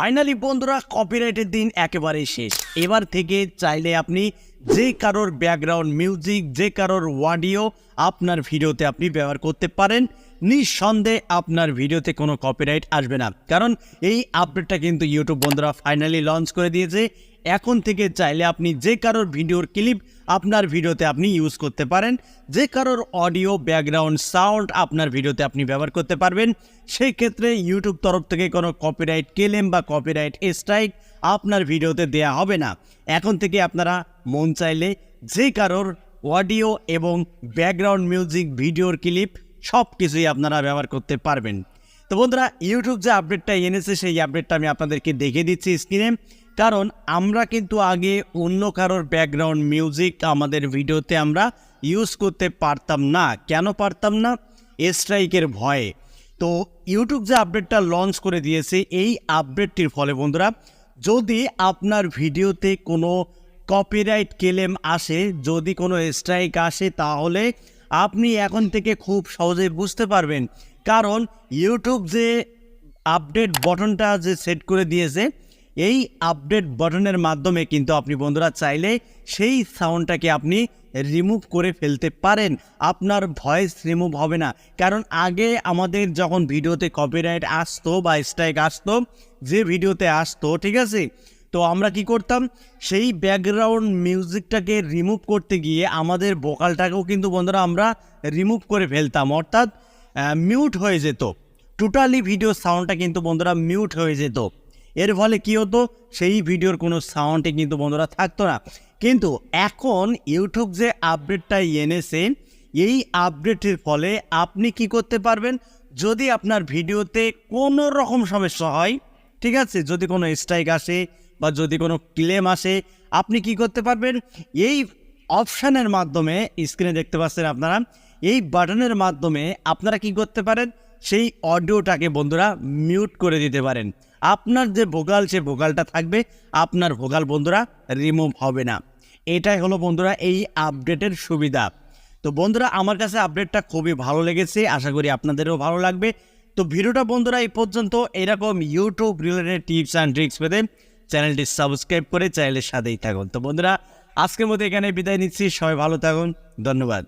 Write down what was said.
Finally বন্ধুরা কপিরাইটের দিন একেবারে শেষ। এবার থেকে চাইলে আপনি যে কারোর ব্যাকগ্রাউন্ড মিউজিক যে কারোর অডিও আপনার ভিডিওতে আপনি ব্যবহার করতে পারেন, নিঃসন্দেহে আপনার ভিডিওতে কোনো কপিরাইট আসবে না। কারণ এই আপডেটটা কিন্তু ইউটিউব বন্ধুরা ফাইনালি লঞ্চ করে দিয়েছে। এখন থেকে চাইলে আপনি যে কারোর ভিডিওর ক্লিপ আপনার ভিডিওতে আপনি ইউজ করতে পারেন, যে কারোর অডিও ব্যাকগ্রাউন্ড সাউন্ড আপনার ভিডিওতে আপনি ব্যবহার করতে পারবেন, সেই ক্ষেত্রে ইউটিউব তরফ থেকে কোনো কপিরাইট ক্লেম বা কপিরাইট স্ট্রাইক আপনার ভিডিওতে দেয়া হবে না। এখন থেকে আপনারা মন চাইলে যে কারোর অডিও এবং ব্যাকগ্রাউন্ড মিউজিক ভিডিওর ক্লিপ সব কিছুই আপনারা ব্যবহার করতে পারবেন। তো বন্ধুরা ইউটিউব যে আপডেটটা এনেছে, সেই আপডেটটা আমি আপনাদেরকে দেখে দিচ্ছি স্ক্রিনে কারণ আমরা কিন্তু আগে অন্য কারোর ব্যাকগ্রাউন্ড মিউজিক আমাদের ভিডিওতে আমরা ইউজ করতে পারতাম না। কেন পারতাম না? স্ট্রাইকের ভয়ে। তো ইউটিউব যে আপডেটটা লঞ্চ করে দিয়েছে, এই আপডেটটির ফলে বন্ধুরা, যদি আপনার ভিডিওতে কোনো কপিরাইট ক্লেম আসে, যদি কোনো স্ট্রাইক আসে, তাহলে আপনি এখন থেকে খুব সহজেই বুঝতে পারবেন। কারণ ইউটিউব যে আপডেট বটনটা যে সেট করে দিয়েছে এই আপডেট বটনের মাধ্যমে কিন্তু আপনি বন্ধুরা চাইলে সেই সাউন্ডটাকে আপনি রিমুভ করে ফেলতে পারেন। আপনার ভয়েস রিমুভ হবে না। কারণ আগে আমাদের যখন ভিডিওতে কপিরাইট আসতো বা স্ট্রাইক আসতো, যে ভিডিওতে আসতো, ঠিক আছে? তো আমরা কি করতাম? সেই ব্যাকগ্রাউন্ড মিউজিকটাকে রিমুভ করতে গিয়ে আমাদের ভোকালটাকেও কিন্তু বন্ধুরা আমরা রিমুভ করে ফেলতাম। অর্থাৎ মিউট হয়ে যেত। টোটালি ভিডিও সাউন্ডটা কিন্তু বন্ধুরা মিউট হয়ে যেত। এর ফলে কি হতো? সেই ভিডিওর কোনো সাউন্ডে কিন্তু বন্ধুরা থাকতো না। কিন্তু এখন ইউটিউব যে আপডেটটা এনেছে, এই আপডেটের ফলে আপনি কি করতে পারবেন? যদি আপনার ভিডিওতে কোনো রকম সমস্যা হয়, ঠিক আছে, যদি কোনো স্ট্রাইক আসে বা যদি কোনো ক্লেম আসে, আপনি কি করতে পারবেন? এই অপশানের মাধ্যমে স্ক্রিনে দেখতে পাচ্ছেন আপনারা, এই বাটনের মাধ্যমে আপনারা কি করতে পারেন? সেই অডিওটাকে বন্ধুরা মিউট করে দিতে পারেন। আপনার যে ভোকাল সে ভোকালটা থাকবে, আপনার ভোকাল বন্ধুরা রিমুভ হবে না। এটাই হলো বন্ধুরা এই আপডেটের সুবিধা। তো বন্ধুরা, আমার কাছে আপডেটটা খুবই ভালো লেগেছে, আশা করি আপনাদেরও ভালো লাগবে। তো ভিডিওটা বন্ধুরা এই পর্যন্ত। এরকম YouTube related tips and tricks পেতে চ্যানেলটি সাবস্ক্রাইব করে চ্যানেলের সাথেই থাকুন। তো বন্ধুরা, আজকের মতো এখানে বিদায় নিচ্ছি। সবাই ভালো থাকুন। ধন্যবাদ।